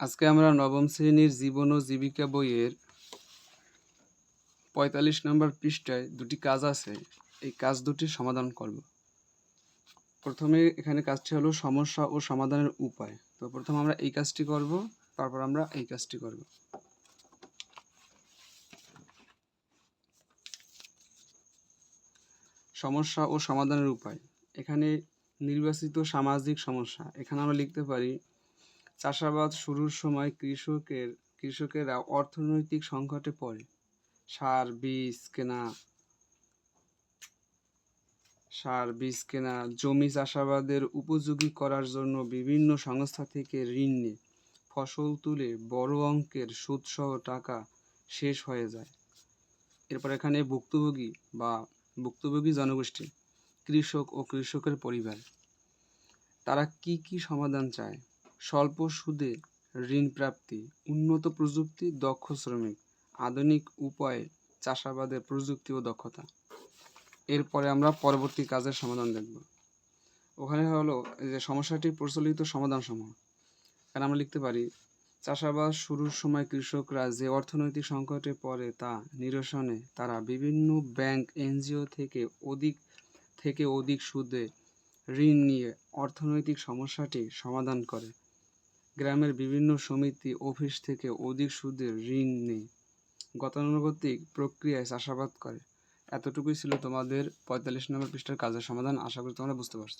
আজকে আমরা নবম শ্রেণির জীবন ও জীবিকা বইয়ের পঁয়তাল্লিশ নম্বর পৃষ্ঠায় দুটি কাজ আছে। এই কাজ দুটি সমাধান করব। প্রথমে এখানে কাজটি হলো সমস্যা ও সমাধানের উপায়। তো প্রথম আমরা এই কাজটি করব, তারপর আমরা এই কাজটি করব। সমস্যা ও সমাধানের উপায়। এখানে নির্বাচিত সামাজিক সমস্যা। এখানে আমরা লিখতে পারি চাষাবাদ শুরুর সময় কৃষকের, কৃষকেরা অর্থনৈতিক সংকটে পড়ে। সার, বীজ কেনা, সার, বীজ কেনা, জমি চাষাবাদের উপযোগী করার জন্য বিভিন্ন সংস্থা থেকে ঋণ নিয়ে ফসল তুলে বড় অঙ্কের সুদসহ টাকা শেষ হয়ে যায়। এরপর এখানে ভুক্তভোগী বা ভুক্তভোগী জনগোষ্ঠী, কৃষক ও কৃষকের পরিবার, তারা কি কি সমাধান চায়? স্বল্প সুদে ঋণ প্রাপ্তি, উন্নত প্রযুক্তি, দক্ষ শ্রমিক, আধুনিক উপায়ে চাষাবাদের প্রযুক্তি ও দক্ষতা। এরপরে আমরা পরবর্তী কাজের সমাধান দেখব। ওখানে হলো যে সমস্যাটির প্রচলিত সমাধান সমূহ এখানে আমরা লিখতে পারি, চাষাবাদ শুরুর সময় কৃষকরা যে অর্থনৈতিক সংকটে পড়ে তা নিরসনে তারা বিভিন্ন ব্যাংক, এনজিও থেকে অধিক থেকে অধিক সুদে ঋণ নিয়ে অর্থনৈতিক সমস্যাটি সমাধান করে। গ্রামের বিভিন্ন সমিতি, অফিস থেকে অধিক সুদে ঋণ নেয়। গতানুগতিক প্রক্রিয়ায় চাষাবাদ করে। এতটুকুই ছিল তোমাদের পঁয়তাল্লিশ নম্বর পৃষ্ঠার কাজের সমাধান। আশা করি তোমরা বুঝতে পারছ।